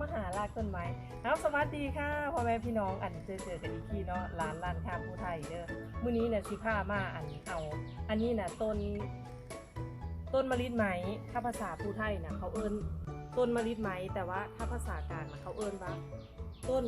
มหาลากต้นไม้เอาสวัสดีค่ะพ่อแม่พี่น้องอันเจอเจอกันอีกทีเนาะร้านร้านข้ามผู้ไทยเด้อมื้อนี้เนี่ยสิพามาอันเอา อันนี้น่ะต้น ต้นมะลิไหมถ้าภาษาผู้ไทยนะเขาเอิ้นต้นมะลิไหมแต่ว่าถ้าภาษากลางน่ะเขาเอิ้นว่าต้น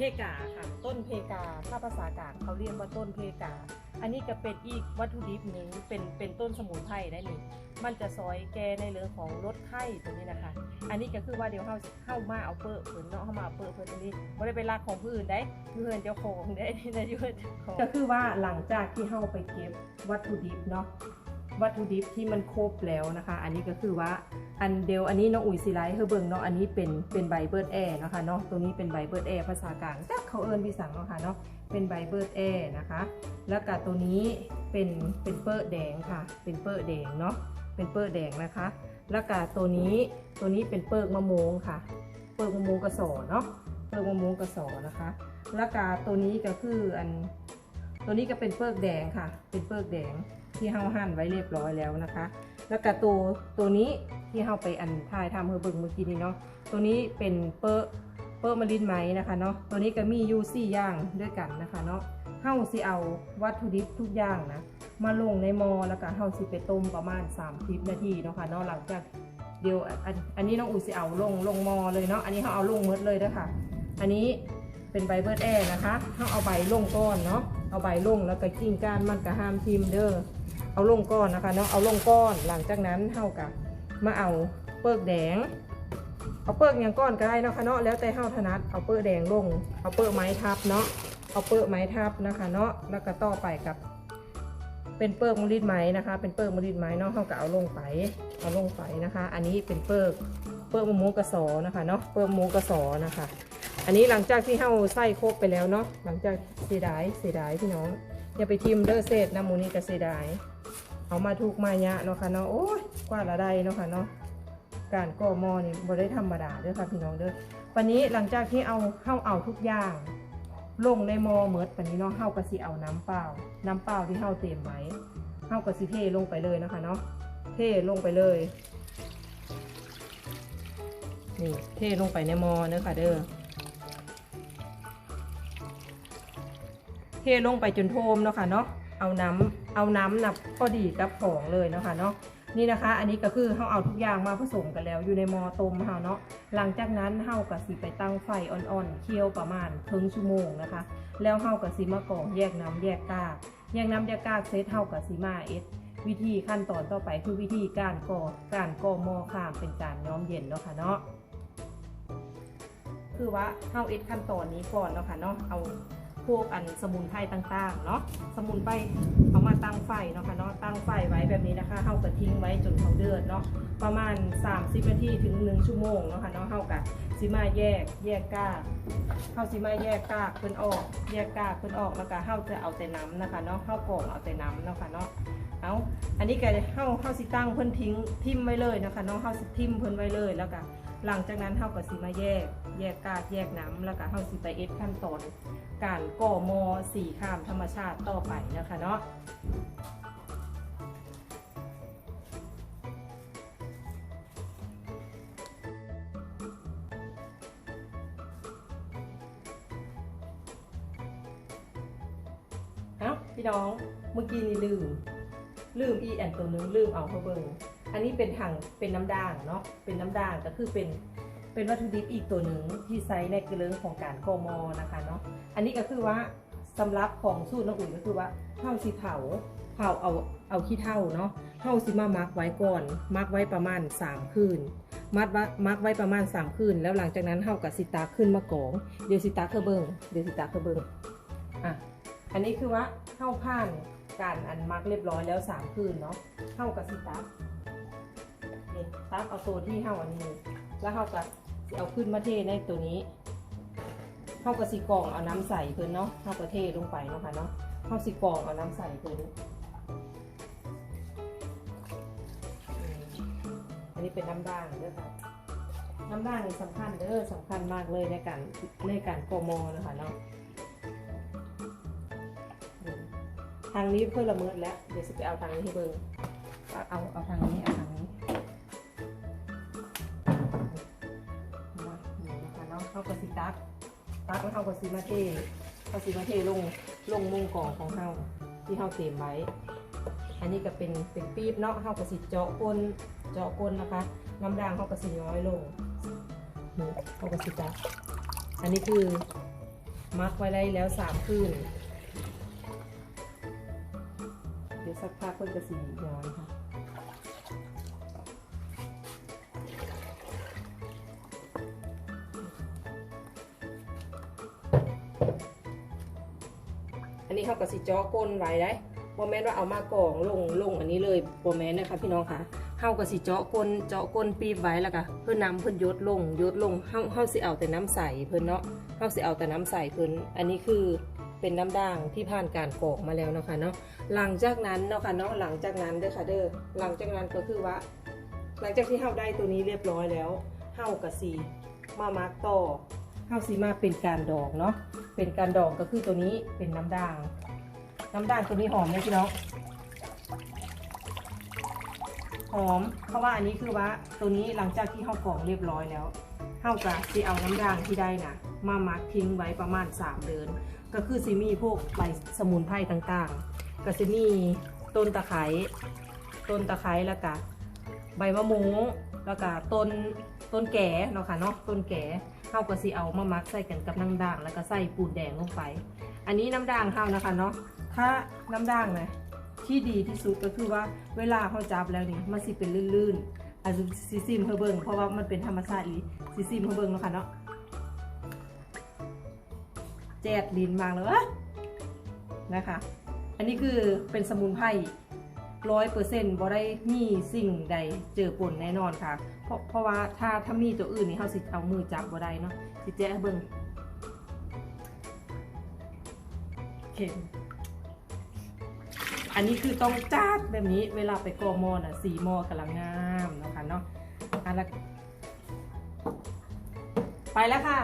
เพกาค่ะ ต้นเพกา ถ้าภาษากาเขาเรียกว่าต้นเพกา อันนี้ก็เป็นอีกวัตถุดิบหนึ่งเป็นเป็นต้นสมุนไพรได้นี่มันจะซอยแก้ในเรื่องของลดไข้ตัวนี้นะคะ อันนี้ก็คือว่าเดี๋ยวเข้าเข้ามาเอาเปิดเพิ่นเนาะเข้ามาเอาเปิดเพิ่นตรงนี้ไม่ได้ไปลากของผู้อื่นได้เพื่อนเจ้าของได้นะอยู่เจ้าของก็คือว่าหลังจากที่เข้าไปเก็บวัตถุดิบเนาะ วัตถุดิบที่มันครบแล้วนะคะ อันนี้ก็คือว่าอันเดียวอันนี้น้องอุ๋ยสิไลท์เฮอเบิงเนาะอันนี้เป็นเป็นใบเบิร์ดแอร์นะคะเนาะตัวนี้เป็นใบเบิร์ดแอร์ภาษากลางจักเขาเอิญพี่สังเนาะค่ะเนาะเป็นใบเบิร์ดแอร์นะคะ แล้วก็ตัวนี้เป็นเป็นเปิร์แดงค่ะ เป็นเปิร์แดงเนาะเป็นเปิร์แดงนะคะ แล้วก็ตัวนี้ตัวนี้เป็นเปิร์กมะม่วงค่ะ เปิร์กมะม่วงกระสอเนาะเปิร์กมะม่วงกระสอนะคะ แล้วก็ตัวนี้ก็คืออันตัวนี้ก็เป็นเปิร์กแดงค่ะ เป็นเปิร์กแดง ที่เฮาหั่นไว้เรียบร้อยแล้วนะคะ แล้วก็ตัวตัวนี้ที่เฮาไปอันทายทำเฮอเบิ่งเมื่อกี้นี้เนาะตัวนี้เป็นเปิร์เปิร์มะลินไหมนะคะเนาะตัวนี้ก็มีอยู่สี่อย่างด้วยกันนะคะเนาะเฮาสิเอาวัตถุดิบทุกอย่างนะมาลงในหม้อแล้วก็เฮาสิไปต้มประมาณ30นาทีเนาะค่ะเนาะหลังจากเดี๋ยวอันอันนี้น้องอุ๋ยสิเอาลงลงหม้อเลยเนาะอันนี้เขาเอาลงมดเลยเด้อค่ะอันนี้เป็นใบเบิร์ดแอร์นะคะเขาเอาใบลงก้อนเนาะเอาใบลงแล้วก็กิ่งก้านมันก็ห้ามทิมเด้อ เอาลงก้อนนะคะเนาะเอาลงก้อนหลังจากนั้นเฮากับมาเอาเปิกแดง เอาเปิกอย่างก้อนก็ได้นะคะเนาะแล้วแต่เฮาถนัดเอาเปิกแดงลง เอาเปิกไม้ทับเนาะเอาเปิกไม้ทับนะคะเนาะแล้วก็ต่อไปกับ เป็นเปิกมะลิดไหมนะคะ เป็นเปิกมะลิดไหมเนาะเขาก็เอาลงไปเอาลงไปนะคะ อันนี้เป็นเปิกเปิกมะม่วงกระสอนะคะเนาะเปิกมะม่วงกระสอนะคะ อันนี้หลังจากที่เฮาใส่ครบไปแล้วเนาะหลังจากเสียดายเสียดายพี่น้องอย่าไปทิมเด้อเศษนะหมูนี่ก็เสียดาย เอามาถูกมายะเนาะค่ะเนาะโอ้ยกว่าละได้เนาะค่ะเนาะการก่อหมอนี่บ่ได้ธรรมดาเด้อค่ะพี่น้องเด้อวันนี้หลังจากที่เอาเข้าเอาทุกอย่างลงในหมอเหมือดปันนี้เนาะเฮาก็สิเอาน้ำเปล่า น้ำเปล่าที่เฮาเตรียมไว้เฮาก็สิเทลงไปเลยนะคะเนาะเทลงไปเลยนี่เทลงไปในหมอเด้อค่ะเด้อเทลงไปจนโทมเนาะค่ะเนาะเอาน้ำ เอาน้ำนับพอดีกับของเลยนะคะเนาะนี่นะคะ อันนี้ก็คือเฮาเอาทุกอย่างมาผสมกันแล้ว อยู่ในหม้อต้มเฮาเนาะ หลังจากนั้นเฮาก็สิไปตั้งไฟอ่อนๆ เคี่ยวประมาณถึงชั่วโมงนะคะ แล้วเฮาก็สิมากรองแยกน้ำแยกกาก แยกน้ำแยกกากเสร็จเฮาก็สิมาเอ็ดวิธีขั้นตอนต่อไปคือวิธีการก่อการก่อหม้อข้ามเป็นการย้อมเย็นเนาะค่ะเนาะ คือว่าเฮาเอ็ดขั้นตอนนี้ก่อนเนาะค่ะเนาะ เอา พวกอันสมุนไพรต่างๆเนาะสมุนไพรเอามาตั้งไฟเนาะค่ะเนาะตั้งไฟไว้แบบนี้นะคะเฮาก็ทิ้งไว้จนเขาเดือดเนาะประมาณ 30นาทีถึง 1 ชั่วโมงเนาะค่ะเนาะเฮากับสิมาแยกแยกกากเฮาสิมาแยกกากเพิ่นออก แยกกากเพิ่นออกแล้วก็เฮาจะเอาแต่น้ำนะคะเนาะเฮากรองเอาแต่น้ำเนาะค่ะเนาะเอาอันนี้แก็เฮาเฮาสิตั้งเพิ่นทิ้งทิมไว้เลยนะคะเนาะเฮาสิทิมเพิ่นไว้เลยแล้วก็หลังจากนั้นเฮาก็สิมาแยก แยกกากแยกน้ำแล้วก็เฮาสิไปเอ็ดขั้นตอนการก่อมอสีข้ามธรรมชาติต่อไปนะคะเนาะเอาพี่น้องเมื่อกี้นี่ลืม ลืมอีแอนตัวหนึงลืมเอาเข้าเบิงอันนี้เป็นถังเป็นน้ำด่างเนาะเป็นน้ำด่างก็คือเป็น เป็นวัตถุดิบอีกตัวหนึ่งที่ใช้ในเรื่องของการโกมอนะคะเนาะอันนี้ก็คือว่าสำหรับของสูตรน้องอุ่นก็คือว่าเท่าสิเผาเผาเอาเอาขี้เท่าเนาะเท่าสิมามักไว้ก่อนมักไว้ประมาณ 3 คืน มัดไว้มักไว้ประมาณ 3 คืน แล้วหลังจากนั้นเท่ากับสิตาขึ้นมากองเดี๋ยวสิตาเคเบิงเดี๋ยวสิตาเคเบิงอะอันนี้คือว่าเข้าผ่านการอันมักเรียบร้อยแล้วสามคืนเนาะเข้ากับสิตับนี่ตับเอาตัวที่เข้าอันนี้ แล้วเข้ากับ เอาขึ้นมาเทในตัวนี้เข้ากับสีกองเอาน้ำใส่เพิ่นเนาะเข้ากับเทลงไปเนาะค่ะเนาะเข้าสีกองเอาน้ำใส่เพิ่นอันนี้เป็นน้ำด่างเด้อค่ะ น้ำด่างนี่สำคัญเด้อสำคัญมากเลยในการในการโกโมนะคะเนาะทางนี้เพื่อละเมิดแล้ว เดี๋ยวจะไปเอาทางนี้ให้เบิ่งเอาเอาเอาทางนี้เอา เขาก็สิตัก ตักแล้วเขาก็สิมาเทเขาสิมาเทลงลงมุงก่องของเขาที่เขาเตรียมไว้ อันนี้ก็เป็นเป็นปี๊บเนาะเขาก็สิเจาะก้นเจาะก้นนะคะ น้ำด่างเขาก็สิน้อยลงนี่เขาก็สิตัก อันนี้คือมักไว้ได้แล้วสามคืน เดี๋ยวสักพักเพิ่นก็สีย้อนค่ะ นี้เขาก็สิเจาะก้นไว้ได้บ่แมนว่าเอามากองลงลงอันนี้เลยบ่แมนนะคะพี่น้องค่ะเฮาก็สิเจาะก้นเจาะก้นปีบไว้แล้วก็เพิ่นน้ำเพิ่นยดลงยดลงเฮาเฮาสิเอาแต่น้ำใสเพิ่นเนาะเฮาสิเอาแต่น้ำใสเพิ่นอันนี้คือเป็นน้ำด่างที่ผ่านการกรอกมาแล้วเนาะค่ะเนาะหลังจากนั้นเนาะค่ะเนาะหลังจากนั้นเด้อค่ะเด้อหลังจากนั้นก็คือว่า หลังจากที่เฮาได้ตัวนี้เรียบร้อยแล้วเฮาก็สิมามาร์กต่อเฮาสิมาเป็นการดอกเนาะ เป็นการดอกก็คือตัวนี้เป็นน้ำด่าง น้ำด่างตัวนี้หอมไหมพี่น้องหอม เพราะว่าอันนี้คือว่าตัวนี้หลังจากที่เฮากรองเรียบร้อยแล้วเฮาก็สิเอาน้ำด่างที่ได้นะมามักทิ้งไว้ประมาณ 3 เดือน ก็คือสิมีพวกใบสมุนไพรต่างๆก็สิมีต้นตะไคร้ต้นตะไคร้แล้วก็ใบมะม่วงแล้วก็ต้นต้นแก่เนาะค่ะเนาะต้นแก่ เฮาก็สิเอามามักใส่กันกับน้ำด่าง แล้วก็ใส่ปูนแดงลงไป อันนี้น้ำด่างเฮานะคะเนาะถ้าน้ำด่างนะที่ดีที่สุดก็คือว่าเวลาเขาจับแล้วนี่มันสิเป็นลื่นๆอาจจะซิซิมเฮอเบิงเพราะว่ามันเป็นธรรมชาติอีซิซิมเฮอเบิงเนาะคะเนาะแจดลินมากเลยนะคะ อันนี้คือเป็นสมุนไพรร้อยเปอร์เซ็นต์บ่ได้มีสิ่งใดเจอปนแน่นอนค่ะ เพราะเพราะว่าถ้าถ้ามีตัวอื่นนี่เขาสิเอามือจับบ่ได้เนาะสิแจ้เบิงเข็มอันนี้คือต้องจัดแบบนี้เวลาไปกอมอน่ะสีมอกำลังงามนะคะเนาะอันละไปแล้วค่ะ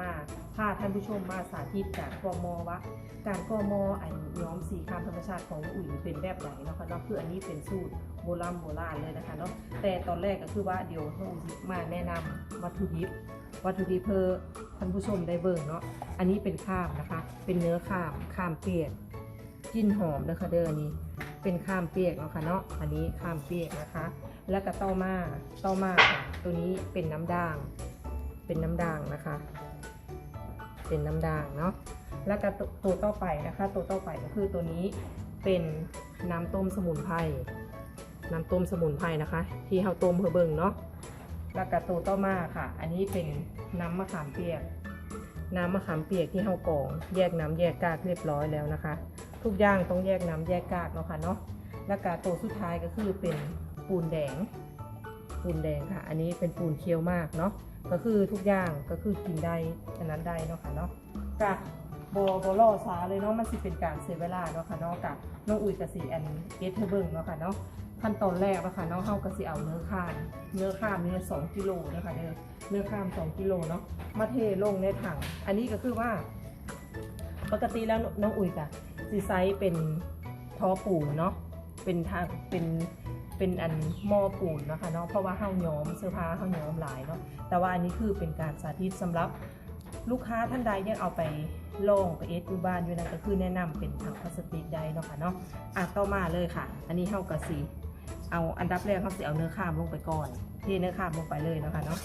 มาพาท่านผู้ชมมาสาธิตการกอมอว่าการกอมออันย้อมสีคามธรรมชาติของอุ๋ยนี่เป็นแบบไหนเนาะคะเนาะคืออันนี้เป็นสูตรโบราณโบราณเลยนะคะเนาะแต่ตอนแรกก็คือว่าเดี๋ยวน้องอุ๋ยมาแนะนำวัตถุดิบวัตถุดิบเพื่อท่านผู้ชมได้เบิ่งเนาะอันนี้เป็นข้ามนะคะ เป็นเนื้อข้ามข้ามเปียกกลินหอมนะคะเด้อนนี้เป็นข้ามเปียกเนาะค่ะเนาะ อันนี้ข้ามเปียกนะคะ แล้วก็เต้ามาเต้ามาค่ะ ตัวนี้เป็นน้ำด่าง เป็นน้ำด่างนะคะ เป็นน้ำด่างเนาะแล้วก็ตัวตัวต่อไปนะคะ ตัวต่อไปก็คือตัวนี้เป็นน้ำต้มสมุนไพรน้ำต้มสมุนไพรนะคะ ที่เราต้มเพื่อเบิ่งเนาะแล้วก็ตัวต่อมาค่ะ อันนี้เป็นน้ำมะขามเปียก น้ำมะขามเปียกที่เรากรองแยกน้ำแยกกากเรียบร้อยแล้วนะคะ ทุกอย่างต้องแยกน้ำแยกกากเนาะค่ะเนาะแล้วก็ตัวสุดท้ายก็คือเป็นปูนแดง ปูนแดงค่ะ อันนี้เป็นปูนเคี้ยวมากเนาะ ก็คือทุกอย่างก็คือกินได้อันนั้นได้เนาะค่ะเนาะกะบโบล่อช้าเลยเนาะมันสิเป็นการเสียเวลาเนาะค่ะเนาะกะน้องอุ้ยกะสีอันเอสเทเบิงเนาะค่ะเนาะขั้นตอนแรกเนาะค่ะเนาะเฮากะสิเอาเนื้อข้ามเนื้อข้ามเนี่สองกิโลเนาะคะเด้อเนื้อข้ามสองกิโลเนาะมาเทลงในถัง อันนี้ก็คือว่า ปกติแล้วน้องอุ้ยกะสีไซส์เป็นท้อปูเนาะเป็นทางเป็น เป็นอันหม้อปูนนะคะเนาะเพราะว่าเฮาย้อมเสื้อผ้าเฮาย้อมหลายเนาะแต่ว่าอันนี้คือเป็นการสาธิตสำหรับลูกค้าท่านใดยังเอาไปลองไปเอสอยู่บ้านอยู่นั่นก็คือแนะนำเป็นถังพลาสติกได้เนาะค่ะเนาะอะต่อมาเลยค่ะ อันนี้เฮากะสีเอาอันดับแรกเขาสิเอาเนื้อข้ามลงไปก่อนเทเนื้อข้ามลงไปเลยนะคะเนาะ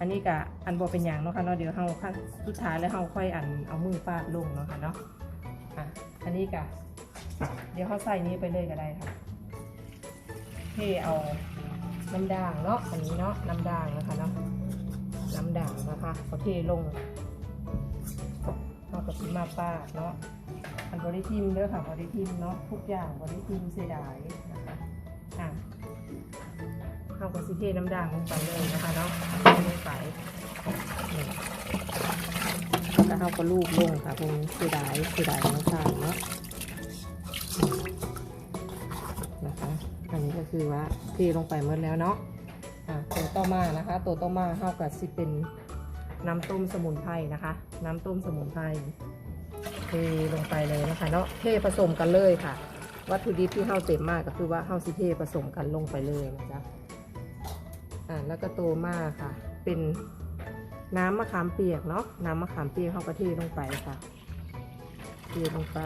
อันนี้กะอันบอเป็นอย่างเนาะค่ะเนาะเดี๋ยวเฮาขั้นสุดท้ายแล้วเฮาค่อยอันเอามือปาดลงเนาะค่ะเนาะ อะอันนี้กะเดี๋ยวเขาใส่นี้ไปเลยก็ได้ค่ะเทเอาน้ำด่างเนาะอันนี้เนาะน้ำด่างนะคะเนาะน้ำด่างนะคะเขาเทลงเอากับพิมาป้าเนาะอันบริทิมเด้อค่ะบริทิมเนาะทุกอย่างบริทิมเสียดายนะคะอะเอากับสิเทน้ำด่างลงไปเลยนะคะเนาะลงไป แล้วเอาก็ลูบลงค่ะพวกนี้เสียดายเสียดายน้ำตาลเนาะนะคะอันนี้ก็คือว่าเทลงไปหมดแล้วเนาะอะตัวต่อมานะคะ ตัวต่อมาเท่ากับสิเป็นน้ำต้มสมุนไพรนะคะ น้ำต้มสมุนไพรเทลงไปเลยนะคะเนาะเทผสมกันเลยค่ะ วัตถุดิบที่เฮาเต็มมากก็คือว่าเฮาสิเทผสมกันลงไปเลยนะจ๊ะอ่าแล้วก็โตมาค่ะ เป็น น้ำมะขามเปียกเนาะน้ำมะขามเปียกเฮาก็เทลงไปค่ะเทลงไป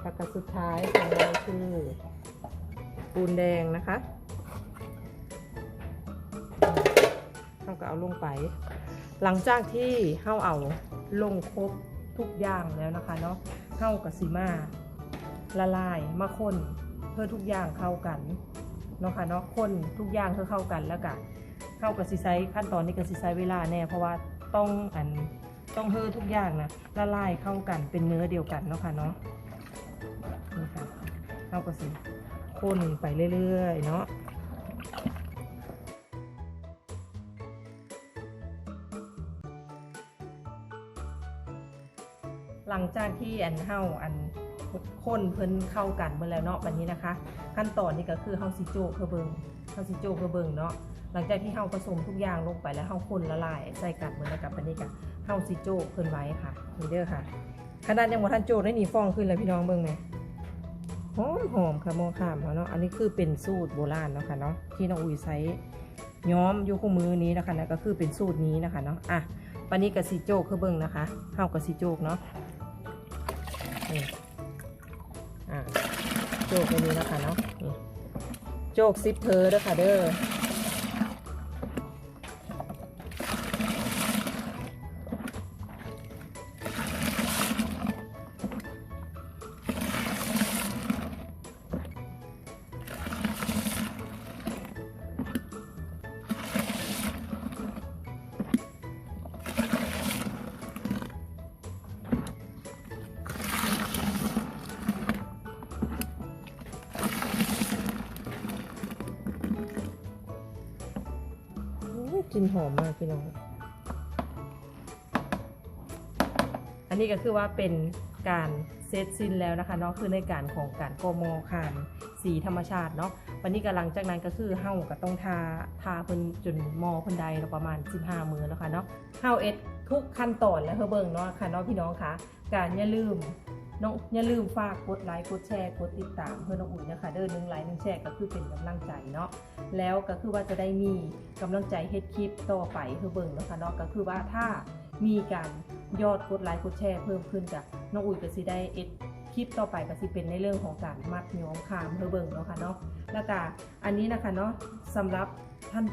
แล้วก็สุดท้ายของเราคือปูนแดงนะคะเฮาก็เอาลงไป หลังจากที่เฮาเอาลงครบทุกอย่างแล้วนะคะเนาะเฮากับซีมาละลายมาคนเพื่อทุกอย่างเข้ากัน เนาะค่ะเนาะคนทุกอย่างเพื่อเข้ากันแล้วก็เข้ากับซีไซขั้นตอนนี้กับซีไซเวลาแน่เพราะว่าต้องอันต้องเพื่อทุกอย่างนะละลายเข้ากันเป็นเนื้อเดียวกันเนาะค่ะเนาะนี่ค่ะเข้ากับซีคนไปเรื่อยๆเนาะหลังจากที่อันเฮาอัน คนเพิ่นเข้ากันเมื่อแล้วเนาะวันนี้นะคะ ขั้นตอนนี้ก็คือเฮาสิโจเพื่อเบิงเฮาสิโจเพื่อเบิงเนาะหลังจากที่เฮาผสมทุกอย่างลงไปแล้วเฮาคนละลายใส่กันเหมือนแล้วกับวันนี้ก็เฮาสิโจเพิ่นไว้ค่ะนี่เด้อค่ะขนาดยังบ่ทันโจได้หนีฟองขึ้นแล้วพี่น้องเบิ่งแหมหอมหอมค่ะมอข้ามเนาะอันนี้คือเป็นสูตรโบราณเนาะค่ะเนาะที่น้องอุ้ยใช้ย้อมอยู่คู่มือนี้นะคะนะก็คือเป็นสูตรนี้นะคะเนาะอะวันนี้ก็สิโจกคือเบิ่งนะคะเฮาก็สิโจกเนาะ โจกไปนี้นะคะเนาะโจกซิปเพอเด้อค่ะเด้อ กลินหอมมากพี่น้อง อันนี้ก็คือว่าเป็นการเซตสิ้นแล้วนะคะเนาะคือในการของการโกโมคานสีธรรมชาติเนาะวันนี้ก็หลังจากนั้นก็คือเฮาก็ต้องทาทาเพิ่นจนมอเพิ่นใดประมาณ 15 มือแล้วค่ะเนาะเฮาเอ็ดทุกขั้นตอนแล้วเฮาเบิ่งเนาะค่ะเนาะพี่น้องคะการอย่าลืม น้องอย่าลืมฝากกดไลค์กดแชร์กดติดตามเพื่อน้องอุ่นนะคะเด้อหนึ่งไลค์หนึ่งแชร์ก็คือเป็นกำลังใจเนาะแล้วก็คือว่าจะได้มีกำลังใจเฮ็ดคลิปต่อไปคือเบิ่งเนาะคะเนาะก็คือว่าถ้ามีการยอดกดไลค์กดแชร์เพิ่มขึ้นจากน้องอุ้ยก็สิได้เอ็ดคลิปต่อไปก็สิเป็นในเรื่องของการมัดย้อมคามเพื่อเบิ่งเนาะค่ะเนาะแล้วก็อันนี้นะคะเนาะสำหรับท่าน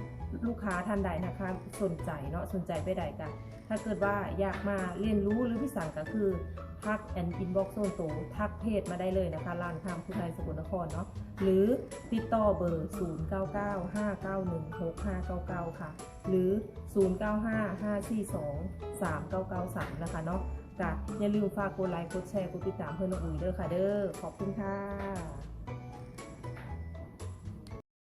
ลูกค้าท่านใดนะคะสนใจเนาะสนใจไปใดกันถ้าเกิดว่าอยากมาเรียนรู้หรือพิสั่งก็คือทักแอนอินบ็อกซ์โซนโตทักเพจมาได้เลยนะคะร้านคำผู้ไทยสกลนครเนาะหรือติดต่อเบอร์ 0995916599 ค่ะ หรือ 0955423993 นะคะเนาะจ้ะอย่าลืมฝากกดไลค์กดแชร์กดติดตามเพื่อนน้องอุ๋ยเด้อค่ะเด้อขอบคุณค่ะ